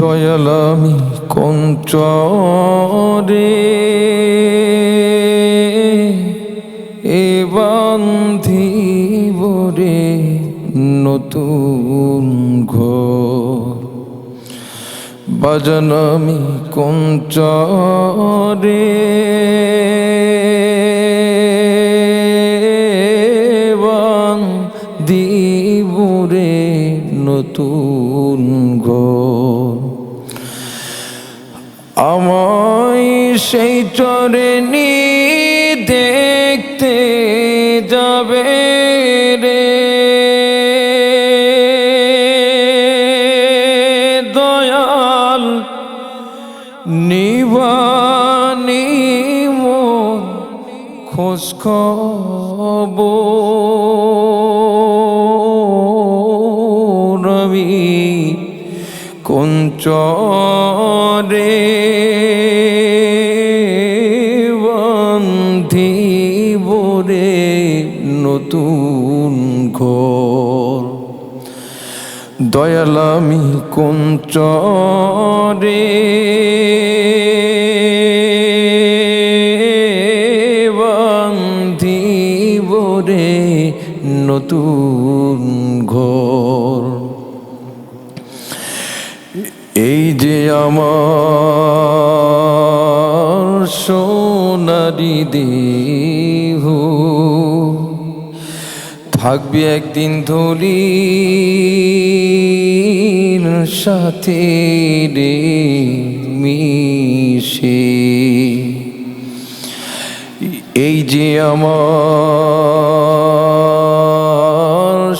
দয়ালামি কঞ্চরে। এ বান্ধিবরে নতুন ঘর। বাজানামি কঞ্চরে। দিবরে নতুন ঘর। আমায় সেই চরে নি দেখতে যাবে রে। দয়াল নিবানি মন খোঁজ আমি কঞ্চরে বন্ধিবরে নতুন ঘর। দয়ালামি কঞ্চরে বান্ধিবরে নতুন ঘর। এই যে আমার সোনারি দেহ, থাকবে একদিন ধরির সাথে রে মিশে। এই যে আমার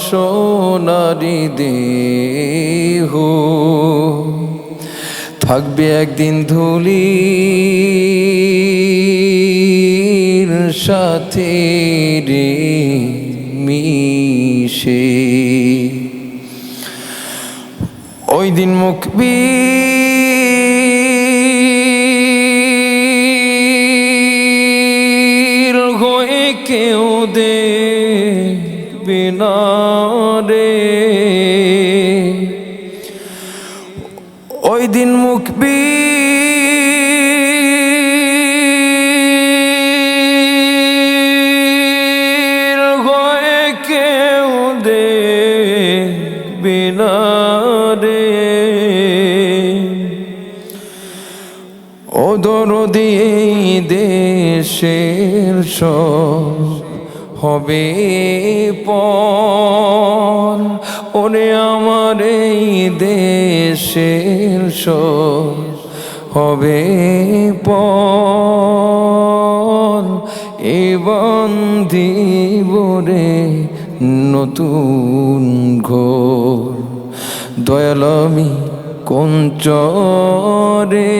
সোনারি দেহ থাকবে একদিন ধুলির সাথে রে মিশে। ওই দিন মুখবি কেউ দেখবে না রে। ওই দিন মুখবি হয়ে কেউ দেখবে না রে। ওদর দিয়ে দেশের সব হবে পর। ওরে আমার এই দেশের হবে পর। এ বন্দিবরে নতুন ঘোর। দয়ালমি কঞ্চরে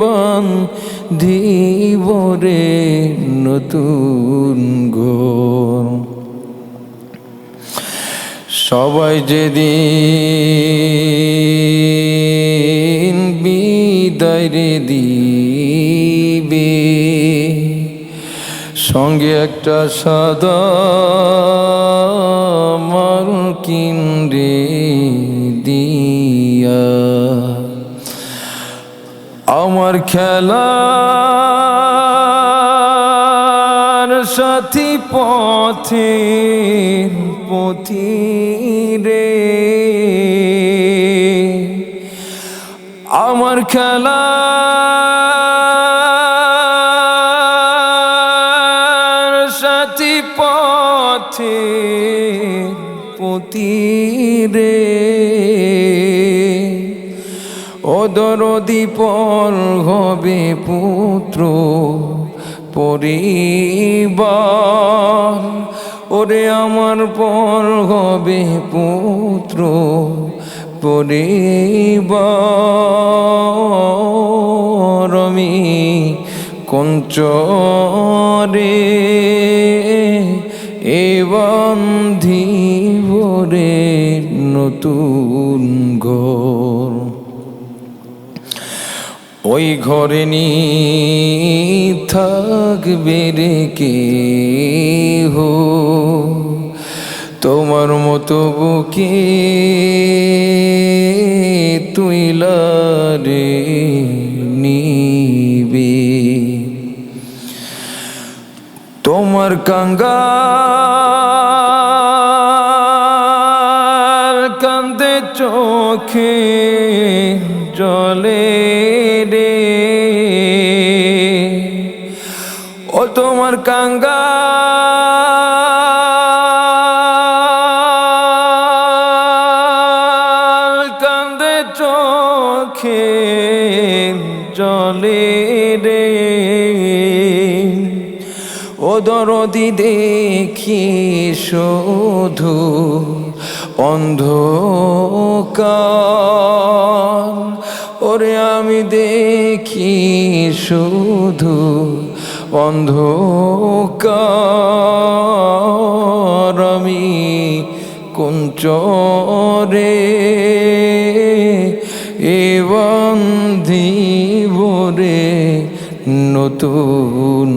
বান দিবরে নতুন সবাই যেদিন বিদায় রে দিবে সঙ্গে একটা সাদা মার্কিন রে দিয়া। আমার খেলার সাথী পথে পথি রে। আমার খেলা সাথী পথে পতি রে ওদরদি পর হবে পুত্র পরিবার। ওরে আমার পর হবে পুত্র পরিবার। আমি কঞ্চরে এ বন্ধিবরে নতুন ঘর। ওই ঘরে নি থাকবে রে কে হো তোমার মতো বুকে দিলারে নিবে। তোমার কাঙ্গাল কান্দে চোখে জলে ও তোমার কাঙ্গাল কান্দে চোখে জলে রে। ও দরদি দেখি শুধু অন্ধকার। ওরে আমি দেখি শুধু অন্ধকার আমি কুঞ্চরে এবং ধীবরে নতুন